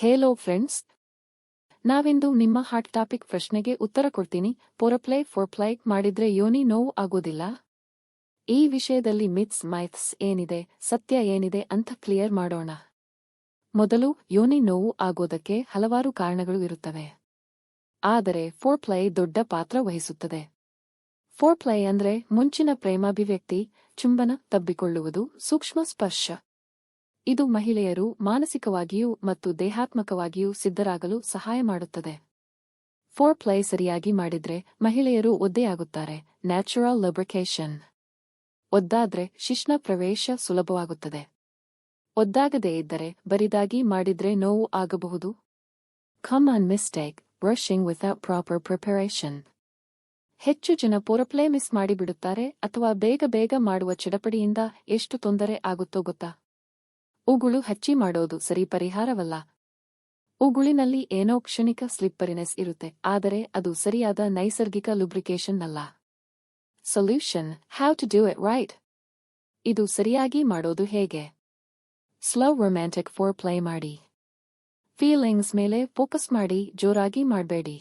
Hello friends ನಾವಿಂದು ನಿಮ್ಮ hot topic ಪ್ರಶ್ನೆಗೆ ಉತ್ತರ ಕೊಡ್ತೀನಿ. ಪೊರಪ್ಲೈ ಫೋರ್ಪ್ಲೈ ಮಾಡಿದ್ರೆ ಯೋನಿ ನೋವು ಆಗೋದಿಲ್ಲ. ಈ ವಿಷಯದಲ್ಲಿ ಮಿತ್ಸ್ ಮೈತ್ಸ್ ಏನಿದೆ, ಸತ್ಯ ಏನಿದೆ ಅಂತ ಕ್ಲಿಯರ್ ಮಾಡೋಣ. ಮೊದಲು ಯೋನಿ ನೋವು ಆಗೋದಕ್ಕೆ ಹಲವಾರು ಕಾರಣಗಳು ಇರುತ್ತವೆ. ಆದರೆ ಫೋರ್ಪ್ಲೈ ದೊಡ್ಡ ಪಾತ್ರ ವಹಿಸುತ್ತದೆ. ಫೋರ್ಪ್ಲೈ ಅಂದ್ರೆ ಮುಂಚಿನ ಪ್ರೇಮಾಭಿವ್ಯಕ್ತಿ, ಚುಂಬನ ತಬ್ಬಿಕೊಳ್ಳುವುದು, ಸೂಕ್ಷ್ಮ ಸ್ಪರ್ಶ. ಇದು ಮಹಿಳೆಯರು ಮಾನಸಿಕವಾಗಿಯೂ ಮತ್ತು ದೇಹಾತ್ಮಕವಾಗಿಯೂ ಸಿದ್ಧರಾಗಲು ಸಹಾಯ ಮಾಡುತ್ತದೆ. ಫೋರ್ ಪ್ಲೇ ಸರಿಯಾಗಿ ಮಾಡಿದ್ರೆ ಮಹಿಳೆಯರು ಒದ್ದೆಯಾಗುತ್ತಾರೆ. ನ್ಯಾಚುರಲ್ ಲಬ್ರಿಕೇಶನ್ ಒದ್ದಾದ್ರೆ ಶಿಶ್ನ ಪ್ರವೇಶ ಸುಲಭವಾಗುತ್ತದೆ. ಒದ್ದಾಗದೇ ಇದ್ದರೆ ಬರಿದಾಗಿ ಮಾಡಿದ್ರೆ ನೋವು ಆಗಬಹುದು. Common mistake brushing without proper preparation ಹೆಚ್ಚು ಜನ ಪೋರಪ್ಲೇ ಮಿಸ್ ಮಾಡಿಬಿಡುತ್ತಾರೆ ಅಥವಾ ಬೇಗ ಬೇಗ ಮಾಡುವ ಚಡಪಡಿಯಿಂದ ಎಷ್ಟು ತೊಂದರೆ ಆಗುತ್ತೋ ಗೊತ್ತಾ? ಉಗುಳು ಹಚ್ಚಿ ಮಾಡೋದು ಸರಿ ಪರಿಹಾರವಲ್ಲ. ಉಗುಳಿನಲ್ಲಿ ಏನೋ ಕ್ಷಣಿಕ ಸ್ಲಿಪ್ಪರಿನೆಸ್ ಇರುತ್ತೆ, ಆದರೆ ಅದು ಸರಿಯಾದ ನೈಸರ್ಗಿಕ ಲುಬ್ರಿಕೇಶನ್ ಅಲ್ಲ solution have to do it right? ಇದು ಸರಿಯಾಗಿ ಮಾಡೋದು ಹೇಗೆ? ಸ್ಲೋ ರೊಮ್ಯಾಂಟಿಕ್ ಫೋರ್ ಪ್ಲೇ ಮಾಡಿ. ಫೀಲಿಂಗ್ಸ್ ಮೇಲೆ ಫೋಕಸ್ ಮಾಡಿ, ಜೋರಾಗಿ ಮಾಡಬೇಡಿ.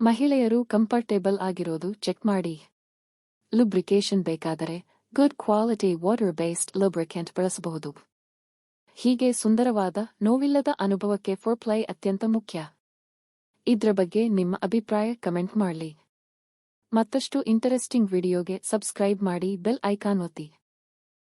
ಮಹಿಳೆಯರು ಕಂಫರ್ಟೇಬಲ್ ಆಗಿರೋದು ಚೆಕ್ ಮಾಡಿ. ಲುಬ್ರಿಕೇಶನ್ ಬೇಕಾದರೆ, good quality water based lubricant ಬಳಸಬಹುದು. ಹೀಗೆ ಸುಂದರವಾದ ನೋವಿಲ್ಲದ ಅನುಭವಕ್ಕೆ ಫೋರ್ ಪ್ಲೈ ಅತ್ಯಂತ ಮುಖ್ಯ. ಇದ್ರ ಬಗ್ಗೆ ನಿಮ್ಮ ಅಭಿಪ್ರಾಯ ಕಮೆಂಟ್ ಮಾಡಲಿ. ಮತ್ತಷ್ಟು ಇಂಟರೆಸ್ಟಿಂಗ್ ವಿಡಿಯೋಗೆ ಸಬ್ಸ್ಕ್ರೈಬ್ ಮಾಡಿ ಬೆಲ್ ಐಕಾನ್ ಒತ್ತಿ.